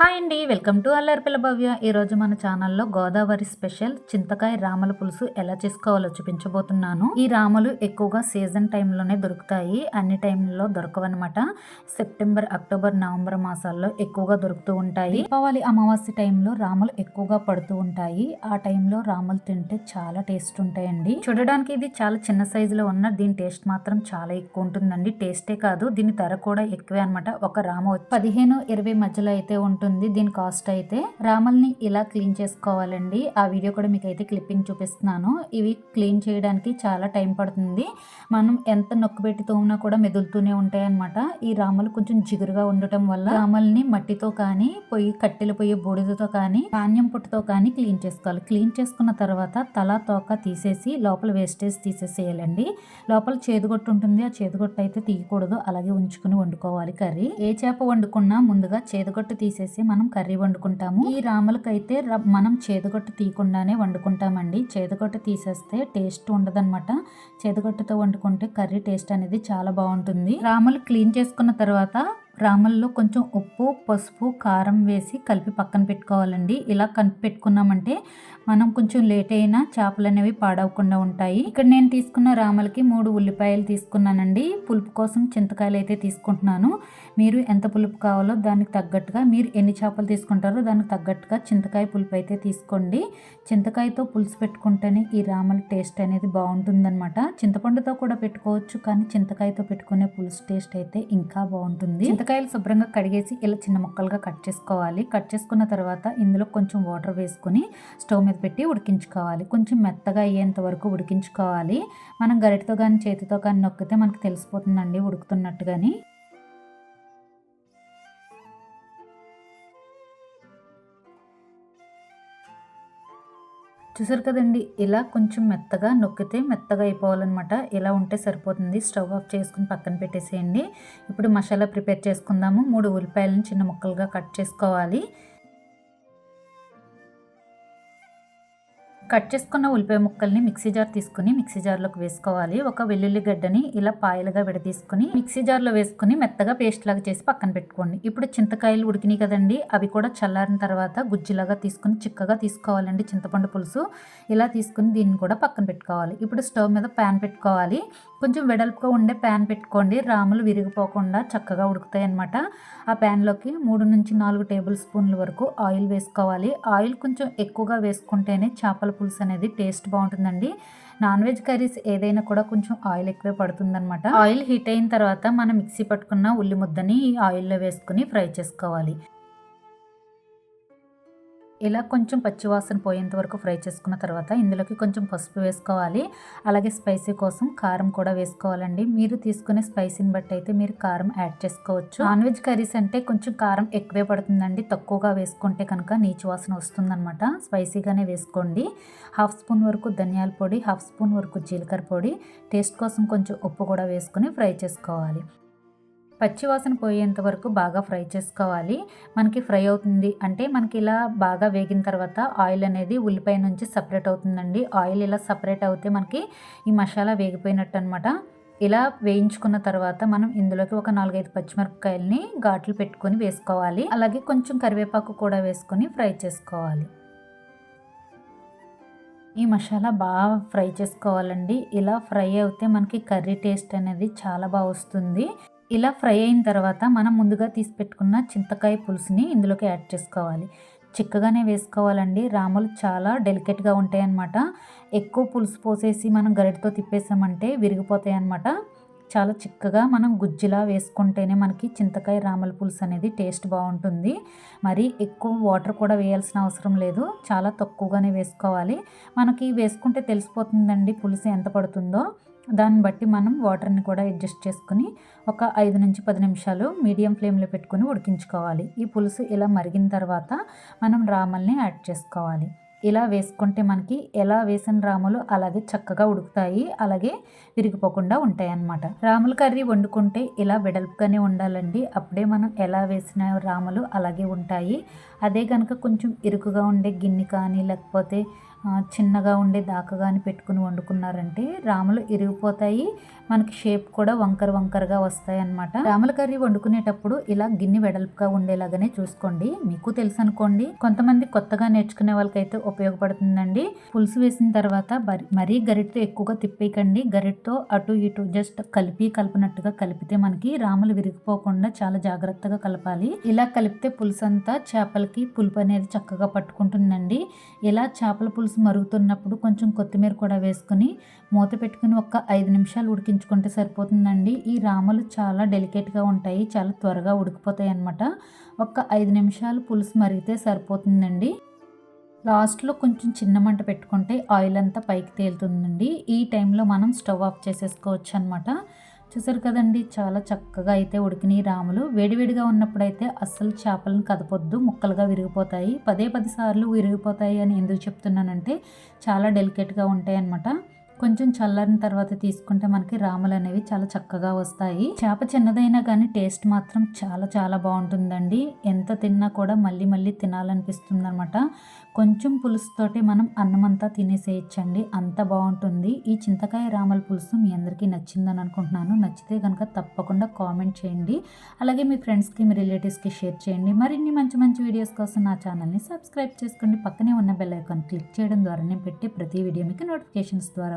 Hi అండి welcome to అల్లరిపిల్ల భవ్య. ఈరోజు మన ఛానల్లో గోదావరి స్పెషల్ చింతకాయ రామల పులుసు ఎలా చేసుకోవాలో చూపించబోతున్నాను. ఈ రామలు ఎక్కువగా సీజన్ టైంలోనే దొరుకుతాయి. అన్ని టైంలో దొరకవన్నమాట. సెప్టెంబర్ అక్టోబర్ నవంబర్ మాసాల్లో ఎక్కువగా దొరుకుతూ ఉంటాయి. దీపావళి అమావాస్య టైంలో రామలు ఎక్కువగా పడుతూ ఉంటాయి. ఆ టైంలో రామలు తింటే చాలా టేస్ట్ ఉంటాయండి. చూడడానికి ఇది చాలా చిన్న సైజులో ఉన్న దీని టేస్ట్ మాత్రం చాలా ఎక్కువ ఉంటుందండి. టేస్టే కాదు దీని ధర కూడా ఎక్కువే అనమాట ఒక రామ పదిహేను ఇరవై మధ్యలో అయితే ఉంటుంది. దీని కాస్ట్ అయితే. రామల్ని ఇలా క్లీన్ చేసుకోవాలండి. ఆ వీడియో కూడా మీకు అయితే క్లిప్పింగ్ చూపిస్తున్నాను. ఇవి క్లీన్ చేయడానికి చాలా టైం పడుతుంది. మనం ఎంత నొక్కు పెట్టి తోమినా కూడా మెదులుతూనే ఉంటాయి అనమాట ఈ రామలు కొంచెం జిగురుగా ఉండటం వల్ల రామల్ని మట్టితో కానీ పొయ్యి కట్టెలు పొయ్యి బూడిదతో కానీ ధాన్యం పుట్టుతో కానీ క్లీన్ చేసుకోవాలి. క్లీన్ చేసుకున్న తర్వాత తల తోక తీసేసి లోపల వేస్టేజ్ తీసేసేయాలండి. లోపల చేదుగొట్టు ఉంటుంది. ఆ చేదుగొట్టు అయితే తీయకూడదు. అలాగే ఉంచుకుని వండుకోవాలి కర్రీ. ఏ చేప వండుకున్నా ముందుగా చేదుగొట్టు తీసేసి మనం కర్రీ వండుకుంటాము. ఈ రాములకైతే మనం చేదుగొట్టు తీయకుండానే వండుకుంటామండి. చేదుగొట్టు తీసేస్తే టేస్ట్ ఉండదన్నమాట. చేదుగొట్టుతో వండుకుంటే కర్రీ టేస్ట్ అనేది చాలా బాగుంటుంది. రాములు క్లీన్ చేసుకున్న తర్వాత రామల్లో కొంచెం ఉప్పు పసుపు కారం వేసి కలిపి పక్కన పెట్టుకోవాలండి. ఇలా కలిపి పెట్టుకున్నామంటే మనం కొంచెం లేట్ అయినా చేపలు అనేవి పాడవకుండా ఉంటాయి. ఇక్కడ నేను తీసుకున్న రామలకి మూడు ఉల్లిపాయలు తీసుకున్నానండి. పులుపు కోసం చింతకాయలు అయితే తీసుకుంటున్నాను. మీరు ఎంత పులుపు కావాలో దానికి తగ్గట్టుగా మీరు ఎన్ని చేపలు తీసుకుంటారో దానికి తగ్గట్టుగా చింతకాయ పులుపు అయితే తీసుకోండి. చింతకాయతో పులుసు పెట్టుకుంటేనే ఈ రామల టేస్ట్ అనేది బాగుంటుందన్నమాట. చింతపండుతో కూడా పెట్టుకోవచ్చు కానీ చింతకాయతో పెట్టుకునే పులుసు టేస్ట్ అయితే ఇంకా బాగుంటుంది. చింతకాయలు శుభ్రంగా కడిగేసి ఇలా చిన్న ముక్కలుగా కట్ చేసుకోవాలి. కట్ చేసుకున్న తర్వాత ఇందులో కొంచెం వాటర్ వేసుకుని స్టవ్ మీద పెట్టి ఉడికించుకోవాలి. కొంచెం మెత్తగా అయ్యేంత వరకు ఉడికించుకోవాలి. మనం గరిటతో కానీ చేతితో కానీ నొక్కితే మనకు తెలిసిపోతుందండి ఉడుకుతున్నట్టుగాని. చూసారు కదండి ఇలా కొంచెం మెత్తగా నొక్కితే మెత్తగా అయిపోవాలన్నమాట. ఇలా ఉంటే సరిపోతుంది. స్టవ్ ఆఫ్ చేసుకుని పక్కన పెట్టేసేయండి. ఇప్పుడు మసాలా ప్రిపేర్ చేసుకుందాము. మూడు ఉల్లిపాయలను చిన్న ముక్కలుగా కట్ చేసుకోవాలి. కట్ చేసుకున్న ఉల్లిపాయ ముక్కల్ని మిక్సీ జార్ తీసుకుని మిక్సీ జార్లోకి వేసుకోవాలి. ఒక వెల్లుల్లి గడ్డని ఇలా పాయలుగా విడదీసుకుని మిక్సీ జార్లో వేసుకుని మెత్తగా పేస్ట్ లాగా చేసి పక్కన పెట్టుకోండి. ఇప్పుడు చింతకాయలు ఉడికినాయి కదండి అవి కూడా చల్లారిన తర్వాత గుజ్జులాగా తీసుకుని చిక్కగా తీసుకోవాలండి చింతపండు పులుసు. ఇలా తీసుకుని దీన్ని కూడా పక్కన పెట్టుకోవాలి. ఇప్పుడు స్టవ్ మీద ప్యాన్ పెట్టుకోవాలి. కొంచెం వెడల్పుగా ఉండే ప్యాన్ పెట్టుకోండి. రాములు విరిగిపోకుండా చక్కగా ఉడుకుతాయి అన్నమాట. ఆ ప్యాన్లోకి మూడు నుంచి నాలుగు టేబుల్ స్పూన్ల వరకు ఆయిల్ వేసుకోవాలి. ఆయిల్ కొంచెం ఎక్కువగా వేసుకుంటేనే చేపల పులుసు అనేది టేస్ట్ బాగుంటుందండి. నాన్ వెజ్ కర్రీస్ ఏదైనా కూడా కొంచెం ఆయిల్ ఎక్కువే పడుతుందన్నమాట. ఆయిల్ హీట్ అయిన తర్వాత మనం మిక్సీ పట్టుకున్న ఉల్లి ముద్దని ఆయిల్లో వేసుకుని ఫ్రై చేసుకోవాలి. ఇలా కొంచెం పచ్చివాసన పోయేంత వరకు ఫ్రై చేసుకున్న తర్వాత ఇందులోకి కొంచెం పసుపు వేసుకోవాలి. అలాగే స్పైసీ కోసం కారం కూడా వేసుకోవాలండి. మీరు తీసుకునే స్పైసీని బట్టి అయితే మీరు కారం యాడ్ చేసుకోవచ్చు. నాన్ వెజ్ కర్రీస్ అంటే కొంచెం కారం ఎక్కువే పడుతుందండి. తక్కువగా వేసుకుంటే కనుక నీచు వాసన వస్తుందన్నమాట. స్పైసీగానే వేసుకోండి. హాఫ్ స్పూన్ వరకు ధనియాల పొడి హాఫ్ స్పూన్ వరకు జీలకర్ర పొడి టేస్ట్ కోసం కొంచెం ఉప్పు కూడా వేసుకుని ఫ్రై చేసుకోవాలి. పచ్చివాసన పోయేంత వరకు బాగా ఫ్రై చేసుకోవాలి. మనకి ఫ్రై అవుతుంది అంటే మనకి ఇలా బాగా వేగిన తర్వాత ఆయిల్ అనేది ఉల్లిపాయ నుంచి సపరేట్ అవుతుందండి. ఆయిల్ ఇలా సపరేట్ అవుతే మనకి ఈ మసాలా వేగిపోయినట్టు అనమాట ఇలా వేయించుకున్న తర్వాత మనం ఇందులోకి ఒక నాలుగైదు పచ్చిమిరపకాయలని ఘాట్లు పెట్టుకొని వేసుకోవాలి. అలాగే కొంచెం కరివేపాకు కూడా వేసుకొని ఫ్రై చేసుకోవాలి. ఈ మసాలా బాగా ఫ్రై చేసుకోవాలండి. ఇలా ఫ్రై అయితే మనకి కర్రీ టేస్ట్ అనేది చాలా బాగా వస్తుంది. ఇలా ఫ్రై అయిన తర్వాత మనం ముందుగా తీసి పెట్టుకున్న చింతకాయ పులుసుని ఇందులోకి యాడ్ చేసుకోవాలి. చిక్కగానే వేసుకోవాలండి. రాములు చాలా డెలికేట్గా ఉంటాయన్నమాట. ఎక్కువ పులుసు పోసేసి మనం గరిటతో తిప్పేసామంటే విరిగిపోతాయి అన్నమాట చాలా చిక్కగా మనం గుజ్జులా వేసుకుంటేనే మనకి చింతకాయ రామల పులుసు అనేది టేస్ట్ బాగుంటుంది. మరి ఎక్కువ వాటర్ కూడా వేయాల్సిన అవసరం లేదు. చాలా తక్కువగానే వేసుకోవాలి. మనకి వేసుకుంటే తెలిసిపోతుందండి పులుసు ఎంత పడుతుందో. దాన్ని బట్టి మనం వాటర్ని కూడా అడ్జస్ట్ చేసుకుని ఒక ఐదు నుంచి పది నిమిషాలు మీడియం ఫ్లేమ్లో పెట్టుకుని ఉడికించుకోవాలి. ఈ పులుసు ఇలా మరిగిన తర్వాత మనం రామల్ని యాడ్ చేసుకోవాలి. ఇలా వేసుకుంటే మనకి ఎలా వేసిన రాములు అలాగే చక్కగా ఉడుకుతాయి అలాగే విరిగిపోకుండా ఉంటాయి అన్నమాట రాముల కర్రీ వండుకుంటే ఇలా వెడల్పుగానే ఉండాలండి. అప్పుడే మనం ఎలా వేసిన రాములు అలాగే ఉంటాయి. అదే కనుక కొంచెం ఇరుకుగా ఉండే గిన్నె కానీ లేకపోతే చిన్నగా ఉండే దాకా కానీ పెట్టుకుని వండుకున్నారంటే రాములు ఇరిగిపోతాయి. మనకి షేప్ కూడా వంకర వంకరగా వస్తాయి అన్నమాట రాముల కర్రీ వండుకునేటప్పుడు ఇలా గిన్నె వెడల్పుగా ఉండేలాగానే చూసుకోండి. మీకు తెలుసు అనుకోండి కొంతమంది కొత్తగా నేర్చుకునే వాళ్ళకైతే ఉపయోగపడుతుందండి. పులుసు వేసిన తర్వాత మరీ గరిటతో ఎక్కువగా తిప్పేయకండి. గరిటతో అటు ఇటు జస్ట్ కలిపి కలిపినట్టుగా కలిపితే మనకి రాములు విరిగిపోకుండా చాలా జాగ్రత్తగా కలపాలి. ఇలా కలిపితే పులుసు అంతా చేపలకి పులుపు అనేది చక్కగా పట్టుకుంటుందండి. ఇలా చేపల పులుసు మరుగుతున్నప్పుడు కొంచెం కొత్తిమీర కూడా వేసుకుని మూత పెట్టుకుని ఒక ఐదు నిమిషాలు ఉడికించుకుంటే సరిపోతుందండి. ఈ రాములు చాలా డెలికేట్గా ఉంటాయి. చాలా త్వరగా ఉడికిపోతాయి అన్నమాట ఒక ఐదు నిమిషాలు పులుసు మరిగితే సరిపోతుందండి. లాస్ట్లో కొంచెం చిన్న మంట పెట్టుకుంటే ఆయిల్ అంతా పైకి తేలుతుందండి. ఈ టైంలో మనం స్టవ్ ఆఫ్ చేసేసుకోవచ్చు అనమాట చూసారు కదండి చాలా చక్కగా అయితే ఉడికినాయి రాములు. వేడివేడిగా ఉన్నప్పుడైతే అస్సలు చేపలను కదపొద్దు ముక్కలుగా విరిగిపోతాయి. పదే పది సార్లు విరిగిపోతాయి అని ఎందుకు చెప్తున్నానంటే చాలా డెలికేట్గా ఉంటాయి అన్నమాట కొంచెం చల్లారిన తర్వాత తీసుకుంటే మనకి రాములు అనేవి చాలా చక్కగా వస్తాయి. చేప చిన్నదైనా కానీ టేస్ట్ మాత్రం చాలా చాలా బాగుంటుందండి. ఎంత తిన్నా కూడా మళ్ళీ మళ్ళీ తినాలనిపిస్తుంది అనమాట కొంచెం పులుసుతోటి మనం అన్నం అంతా తినేసేయచ్చండి. అంత బాగుంటుంది. ఈ చింతకాయ రామల పులుసు మీ అందరికీ నచ్చిందని అనుకుంటున్నాను. నచ్చితే కనుక తప్పకుండా కామెంట్ చేయండి. అలాగే మీ ఫ్రెండ్స్కి మీ రిలేటివ్స్కి షేర్ చేయండి. మరిన్ని మంచి మంచి వీడియోస్ కోసం నా ఛానల్ని సబ్స్క్రైబ్ చేసుకోండి పక్కనే ఉన్న బెల్ ఐకాన్ క్లిక్ చేయడం ద్వారా నేను పెట్టే ప్రతి వీడియో మీకు నోటిఫికేషన్స్ ద్వారా